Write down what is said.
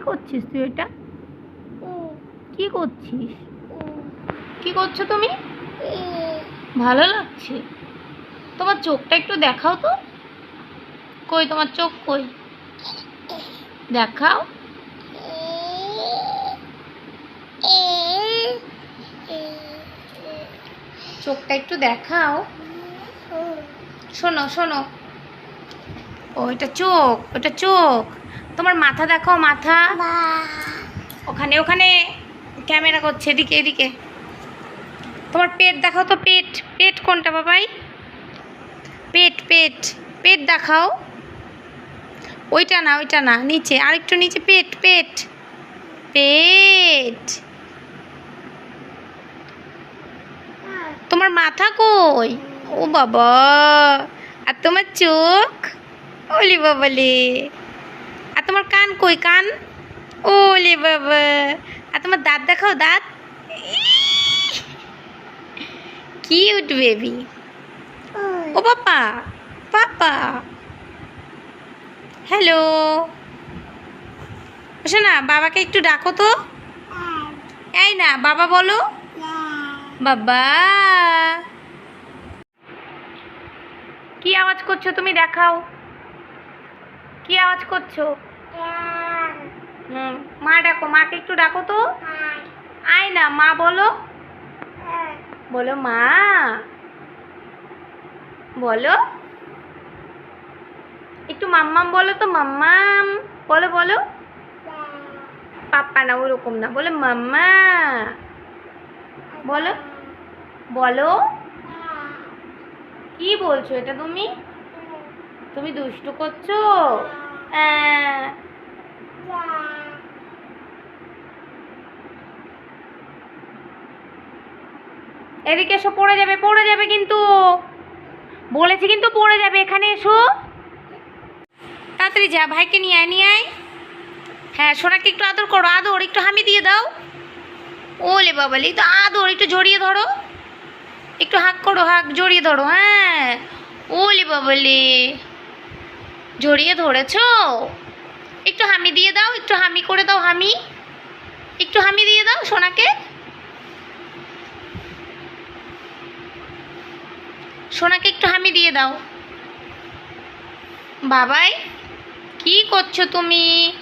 করছিস তুই এটা? কি করছিস? কি করছ তুমি? ভালো লাগছে? তোমার চোখটা একটু দেখাও তো। কই তোমার চোখ কই? দেখাও। চোখটা একটু দেখাও। শোনো শোনো। ও এটা চোখ ওটা চোখ। তোমার মাথা দেখাও মাথা। ওখানে ওখানে। ক্যামেরা করছে এদিকে এদিকে। তোমার পেট দেখাও তো পেট। পেট কোনটা বাবাই? পেট পেট। পেট দেখাও। ওইটা না ওইটা না। নিচে আরেকটু নিচে। পেট পেট। পেট। তোমার মাথা কই? ও বাবা। আর তোমার চোখ? ওলি বাবালে। আর তোমার কান কই? কান? ওলে বাবা। আর তোমার দাঁত দেখাও দাঁত? কিউট বেবি ও পাপা পাপা হ্যালো শোনা বাবাকে একটু ডাকো তো। এই না বাবা বলো। বাবা। কি আওয়াজ করছ? তুমি দেখাও। কি আওয়াজ করছ? মা ডাকো মাকে একটু ডাকো তো। আয় না মা বলো। বলো মা। বলো। একটু মাম্মাম বলো তো মাম্মাম। বলো বলো। পাপ্পা না ওরকম না। বলো মাম্মা। বলো। বলো। কি বলছো এটা তুমি? তুমি দুষ্টু করছ? হ্যাঁ। এদিকে এসো, পড়ে যাবে পড়ে যাবে কিন্তু। বলেছি কিন্তু পড়ে যাবে, এখানে এসো। তাড়াতাড়ি যা, ভাইকে নিয়ে আয় নিয়ে আয়। হ্যাঁ সোনাকে একটু আদর করো, আদর, একটু হামি দিয়ে দাও। ওলে বাবালি তো আদর, একটু জড়িয়ে ধরো। একটু হাক করো, হাক, জড়িয়ে ধরো হ্যাঁ। ওলে বাবালি। জড়িয়ে ধরেছ? একটু হামি দিয়ে দাও, একটু হামি করে দাও, হামি। একটু হামি দিয়ে দাও সোনাকে। সোনাকে একটু হামি দিয়ে দাও। বাবাই, কি করছ তুমি?